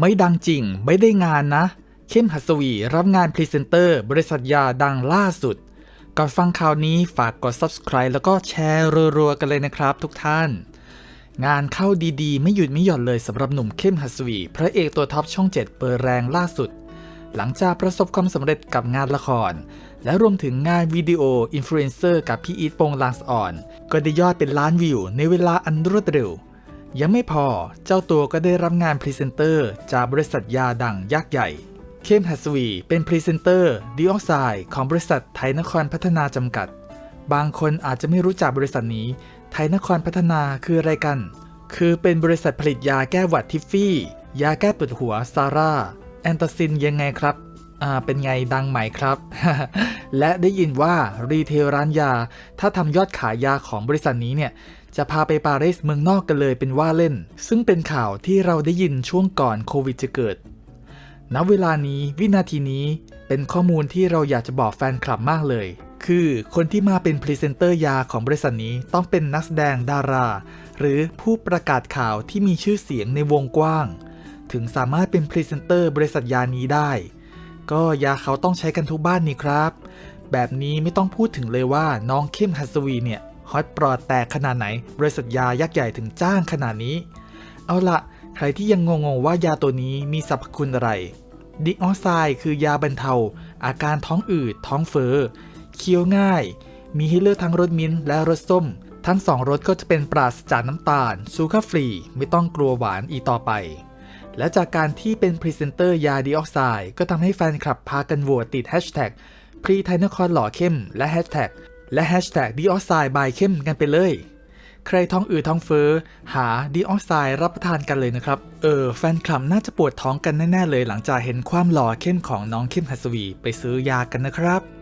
ไม่ดังจริง ไม่ได้งานนะ เข้มหัสวี รับงานพรีเซนเตอร์ บริษัทยาดังล่าสุด ก่อนฟังข่าวนี้ฝากกด subscribe แล้วก็แชร์รัวๆกันเลยนะครับทุกท่าน งานเข้าดีๆ ไม่หยุดไม่หย่อนเลยสำหรับหนุ่มเข้มหัสวี พระเอกตัวท็อปช่อง 7 เปิดแรงล่าสุด หลังจากประสบความสำเร็จกับงานละคร และรวมถึงงานวิดีโออินฟลูเอนเซอร์กับพี่อีทโปงลางสอ่อน ก็ได้ยอดเป็นล้านวิวในเวลาอันรวดเร็ว ยังไม่พอเจ้าตัวก็ได้รับงานพรีเซนเตอร์จากบริษัทยาดังยักษ์ใหญ่ เข้มหัสวี เป็นพรีเซนเตอร์ดิออกไซด์ของบริษัทไทยนครพัฒนาจำกัด บางคนอาจจะไม่รู้จักบริษัทนี้ ไทยนครพัฒนาคืออะไรกัน คือเป็นบริษัทผลิตยาแก้หวัดทิฟฟี่ ยาแก้ปวดหัวซาร่า แอนตาซินยังไงครับอ่าเป็นไงดังไหมครับ และได้ยินว่ารีเทลร้านยา ถ้าทำยอดขายยาของบริษัทนี้เนี่ย จะพาไปปารีสเมืองนอกกันเลยเป็นว่าเล่น ซึ่งเป็นข่าวที่เราได้ยินช่วงก่อนโควิดจะเกิด ณ เวลานี้วินาทีนี้เป็นข้อมูลที่เราอยากจะบอกแฟนคลับมากเลย คือคนที่มาเป็นพรีเซนเตอร์ยาของบริษัทนี้ต้องเป็นนักแสดงดารา หรือผู้ประกาศข่าวที่มีชื่อเสียงในวงกว้าง ถึงสามารถเป็นพรีเซนเตอร์บริษัทยานี้ได้ ก็ยาเขาต้องใช้กันทุกบ้านนี่ครับ แบบนี้ไม่ต้องพูดถึงเลยว่าน้องเข้มฮัสวีเนี่ย ฮอตปลอดแตกขนาดไหน บริษัทยายักษ์ใหญ่ถึงจ้างขนาดนี้ เอาละใครที่ยังงงๆว่ายาตัวนี้มีสรรพคุณอะไร ดิออไซด์คือยาบรรเทา อาการท้องอืด ท้องเฟอ้อเคี้ยวง่าย มีให้เลือกทั้งรสมิ้นท์และรสส้ม ทั้งสองรสก็จะเป็นปราศจากน้ำตาล ซูคาฟรี ไม่ต้องกลัวหวานอีต่อไปและจากการที่เป็นพรีเซนเตอร์ยาดีออกไซด์ก็ทำให้แฟนคลับพากันโหวตติดแฮชแท็กพรีไทยนครหล่อเข้มและแฮชแท็ก และแฮชแท็กดีออกไซด์บายเข้มกันไปเลย ใครท้องอืดท้องเฟ้อหาดีออกไซด์รับประทานกันเลยนะครับ เออ แฟนคลับน่าจะปวดท้องกันแน่ ๆ เลยหลังจากเห็นความหล่อเข้มของน้องเข้มหัสวี ไปซื้อยากันนะครับ